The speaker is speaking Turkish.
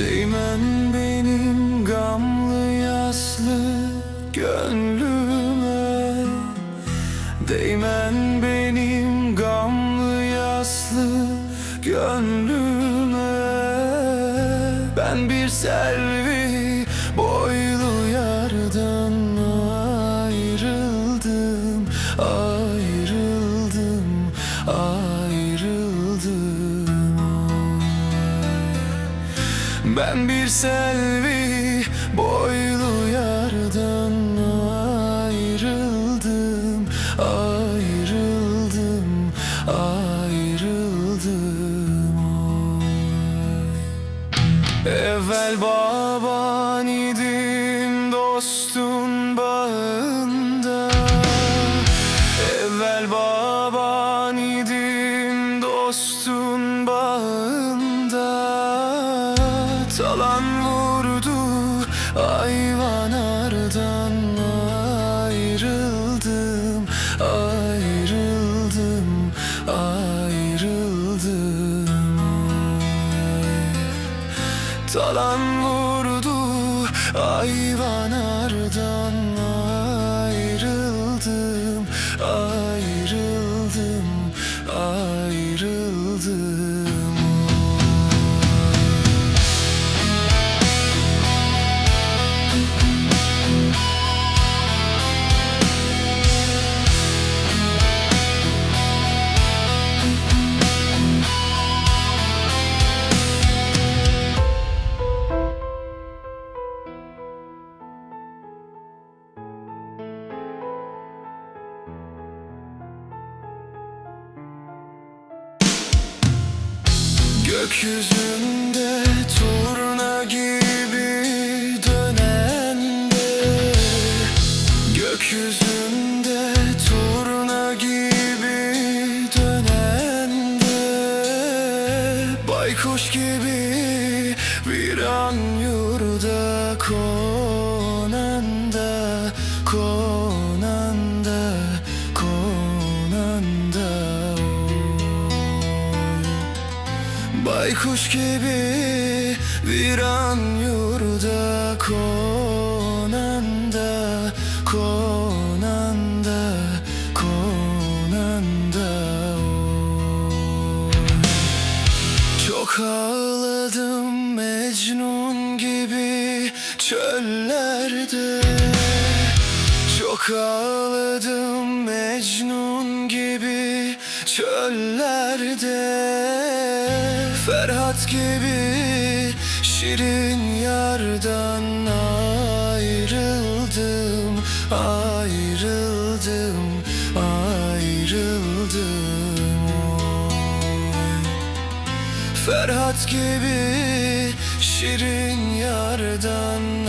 Değmen benim gamlı yaslı gönlüme. Değmen benim gamlı yaslı gönlüme. Ben bir selvi selvi boylu yardan ayrıldım ayrıldım ayrıldım. Oy. Evvel baban idim dostun bağında. Evvel baban idim dostun bağında ayvan ardan ayrıldım ayrıldım ayrıldım. Talan vurdu ayvan ardan ayrıldım Gökyüzünde turna gibi dönen de Gökyüzünde turna gibi dönen de Baykuş gibi bir an yurda konan Baykuş gibi bir an yurda konan da konan da konan da oy. Çok ağladım Mecnun gibi çöllerde Çok ağladım Mecnun gibi çöllerde Ferhat gibi şirin yardan ayrıldım Ayrıldım, ayrıldım. Ferhat gibi şirin yardan